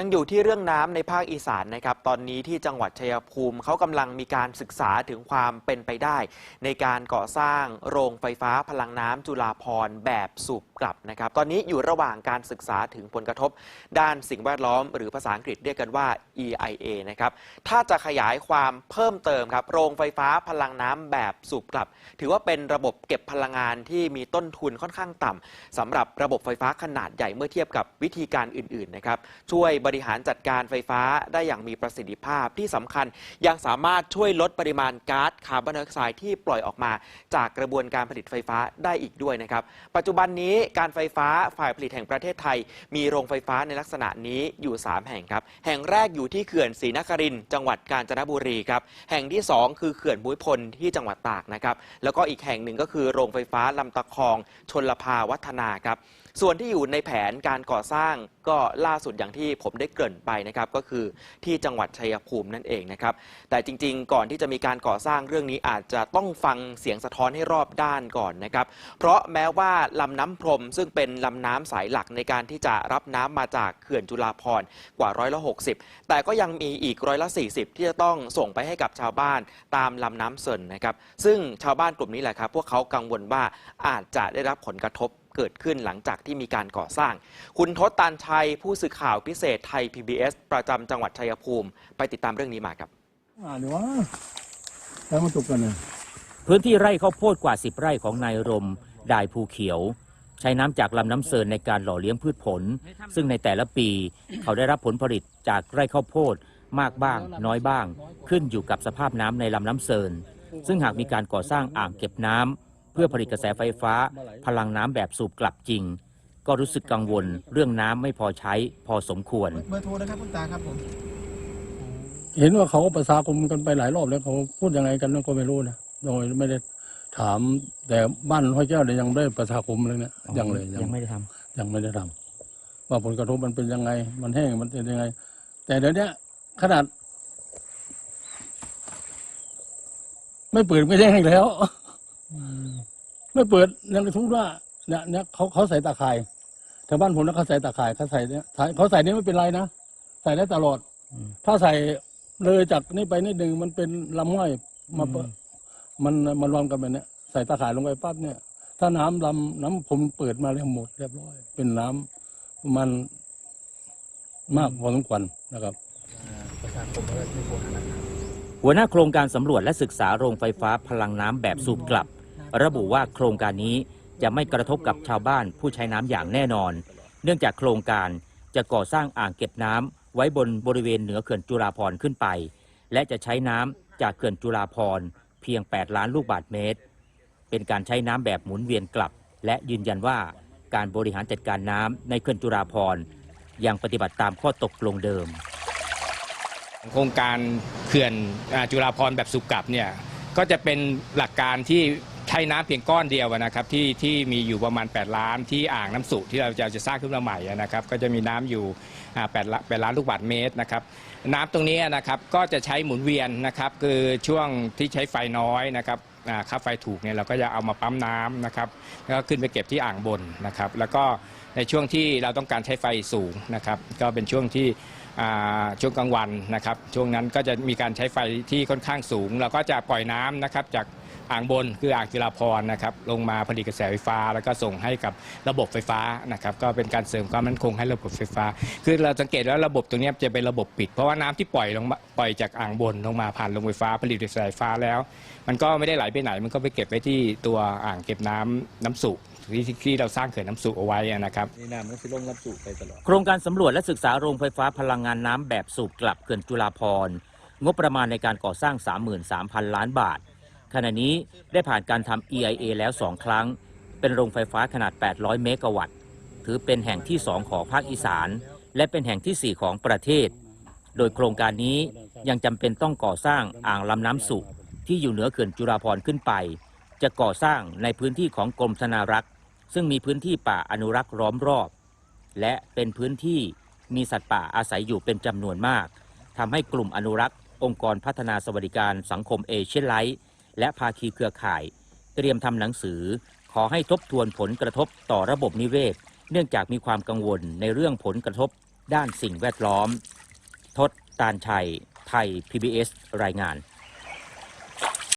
ยังอยู่ที่เรื่องน้ำในภาคอีสานนะครับ ตอนนี้ที่จังหวัดชัยภูมิเขากำลังมีการศึกษาถึงความเป็นไปได้ ในการก่อสร้างโรงไฟฟ้าพลังน้ำจุฬาภรแบบสูบกลับนะครับ ตอนนี้อยู่ระหว่างการศึกษาถึงผลกระทบ ด้านสิ่งแวดล้อม หรือภาษาอังกฤษเรียกกันว่า EIA นะครับ ถ้าจะขยายความเพิ่มเติมครับ โรงไฟฟ้าพลังน้ำแบบสูบกลับ ถือว่าเป็นระบบเก็บพลังงานที่มีต้นทุนค่อนข้างต่ำสำหรับระบบไฟฟ้าขนาดใหญ่เมื่อเทียบกับวิธีการอื่นๆนะครับ ช่วยบริหารจัดการไฟฟ้าได้อย่างมีประสิทธิภาพที่สำคัญ ยังสามารถช่วยลดปริมาณก๊าซคาร์บอนไดออกไซด์ที่ปล่อยออกมา จากกระบวนการผลิตไฟฟ้าได้อีกด้วยนะครับ ปัจจุบันนี้การไฟฟ้าฝ่ายผลิตแห่งประเทศไทย มีโรงไฟฟ้าในลักษณะนี้อยู่ 3 แห่งครับ แห่งแรกอยู่ที่เขื่อนศรีนครินทร์จังหวัดกาญจนบุรีครับ แห่งที่ 2 คือเขื่อนมุ้ยพลที่จังหวัดตากนะครับ แล้วก็อีกแห่งหนึ่งก็คือโรงไฟฟ้าลำตะคองชนลภาวัฒนาครับ ส่วนที่อยู่ในแผนการก่อสร้างก็ล่าสุดอย่างที่ผมได้เกริ่นไปนะครับก็คือที่จังหวัดชัยภูมินั่นเองนะครับแต่จริง ๆ ก่อนที่จะมีการก่อสร้างเรื่องนี้อาจจะต้องฟังเสียงสะท้อนให้รอบด้านก่อนนะครับเพราะแม้ว่าลำน้ำพรมซึ่งเป็นลำน้ำสายหลักในการที่จะรับน้ำมาจากเขื่อนจุฬาภรณ์กว่าร้อยละ60 แต่ก็ยังมีอีกร้อยละ 40 ที่จะต้องส่งไปให้กับชาวบ้านตามลำน้ำเซินนะครับซึ่งชาวบ้านกลุ่มนี้แหละครับพวกเขากังวลว่าอาจจะได้รับผลกระทบ เกิดขึ้นหลังจากที่มีการก่อสร้าง คุณทศตานชัยผู้สื่อข่าวพิเศษไทย PBS ประจำจังหวัดชัยภูมิ ไปติดตามเรื่องนี้มาครับอ่าเดี๋ยวว่าแล้วมันตกกันเนี่ยพื้นที่ไร่ข้าวโพดกว่า 10 ไร่ของนายรมดายภูเขียว ใช้น้ำจากลำน้ำเซินในการหล่อเลี้ยงพืชผล ซึ่งในแต่ละปีเขาได้รับผลผลิตจากไร่ข้าวโพดมากบ้าง น้อยบ้าง ขึ้นอยู่กับสภาพน้ำในลำน้ำเซินซึ่งหากมีการก่อสร้างอ่างเก็บน้ำเพื่อผลิตกระแสไฟฟ้า พลังน้ำแบบสูบกลับจริง ก็รู้สึกกังวล เรื่องน้ำไม่พอใช้พอสมควร เบอร์โทรนะครับคุณตาครับผม เห็นว่าเขาประสาคมกันไปหลายรอบแล้วเขาพูดยังไงกันก็ไม่รู้นะโดยไม่ได้ถามแต่บ้านห้อยแก้วเนี่ยยังไม่ได้ประสาคมเลยเนี่ยยังเลยยังไม่ได้ทยังไม่ได้ทำว่าผลกระทบมันเป็นยังไง มันแห้งมันเป็นยังไง แต่เดี๋ยวเนี้ยขนาด ไม่เปิดไม่แห้งแล้ว ไม่เปิดยังทุกว่าเนี่ยเนี่ยเขาเขาใส่ตาข่ายแถวบ้านผมนะเขาใส่ตาข่ายเขาใส่เนี่ยเขาใส่เนี่ยไม่เป็นไรนะใส่ได้ตลอด ถ้าใส่เลยจากนี่ไปนิดนึงมันเป็นลำห้อยมาเปิดมันมันรวมกันแบบเนี้ยใส่ตาข่ายลงไปปั๊บเนี่ย ถ้าน้ำลำน้ำผมเปิดมาแล้วหมดเรียบร้อย เป็นน้ำประมันมากพอสมควรนะครับำหัวหน้าโครงการสำรวจและศึกษาโรงไฟฟ้าพลังน้ำแบบสูบกลับ ระบุว่าโครงการนี้จะไม่กระทบกับชาวบ้านผู้ใช้น้ำอย่างแน่นอน เนื่องจากโครงการจะก่อสร้างอ่างเก็บน้ำไว้บนบริเวณเหนือเขื่อนจุฬาภรขึ้นไป และจะใช้น้ำจากเขื่อนจุฬาภรเพียง 8 ล้านลูกบาศก์เมตร เป็นการใช้น้ำแบบหมุนเวียนกลับ และยืนยันว่าการบริหารจัดการน้ำในเขื่อนจุฬาภรยังปฏิบัติตามข้อตกลงเดิม โครงการเขื่อนจุฬาภรแบบสุกกลับเนี่ยก็จะเป็นหลักการที่ ช้น้ำเพียงก้อนเดียวนะครับที่ที่มีอยู่ประมาณ 8 ล้านที่อ่างน้ำสุที่เราจะจะสร้างขึ้นมาใหม่นะครับก็จะมีน้ำอยู่อ่า8ล้าน8ล้านลูกบาศก์เมตรนะครับน้ำตรงนี้นะครับก็จะใช้หมุนเวียนนะครับคือช่วงที่ใช้ไฟน้อยนะครับค่าไฟถูกเนี่ยเราก็จะเอามาปั๊มน้ำนะครับแล้วก็ขึ้นไปเก็บที่อ่างบนนะครับแล้วก็ในช่วงที่เราต้องการใช้ไฟสูงนะครับก็เป็นช่วงที่ ช่วงกลางวันนะครับช่วงนั้นก็จะมีการใช้ไฟที่ค่อนข้างสูง เราก็จะปล่อยน้ำนะครับจากอ่างบนคืออ่างจิราพรนะครับลงมาผลิตกระแสไฟฟ้า แล้วก็ส่งให้กับระบบไฟฟ้านะครับก็เป็นการเสริมความมั่นคงให้ระบบไฟฟ้า คือเราสังเกตแล้วระบบตรงนี้จะเป็นระบบปิด เพราะว่าน้ำที่ปล่อยลงปล่อยจากอ่างบนลงมาผ่านโรงไฟฟ้า ผลิตกระแสไฟฟ้าแล้ว มันก็ไม่ได้ไหลไปไหน มันก็ไปเก็บไว้ที่ตัวอ่างเก็บน้ำน้ำสุ ที่ที่ที่เราสร้างเขื่อนน้ำสุเอาไว้นะครับ นี่น้ำมันสิลงรับสูไปตลอด โครงการสำรวจและศึกษาโรงไฟฟ้าพลังงานน้ำแบบสูบกลับเขื่อนจุฬาภรณ์งบประมาณในการก่อสร้าง 33,000 ล้านบาท ขณะนี้ได้ผ่านการทำ EIA แล้ว 2 ครั้ง เป็นโรงไฟฟ้าขนาด 800 เมกะวัตต์ ถือเป็นแห่งที่ 2 ของภาคอีสาน และเป็นแห่งที่ 4 ของประเทศ โดยโครงการนี้ยังจำเป็นต้องก่อสร้างอ่างลำน้ำสุที่อยู่เหนือเขื่อนจุฬาภรณ์ขึ้นไป จะก่อสร้างในพื้นที่ของกรมธนารักษ์ ซึ่งมีพื้นที่ป่าอนุรักษ์ล้อมรอบ และเป็นพื้นที่มีสัตว์ป่าอาศัยอยู่เป็นจำนวนมาก ทำให้กลุ่มอนุรักษ์ องค์กรพัฒนาสวัสดิการสังคมเอเชียไลท์และภาคีเครือข่าย เตรียมทำหนังสือ ขอให้ทบทวนผลกระทบต่อระบบนิเวศ เนื่องจากมีความกังวลในเรื่องผลกระทบด้านสิ่งแวดล้อม ทศตาลชัย ไทย PBS รายงาน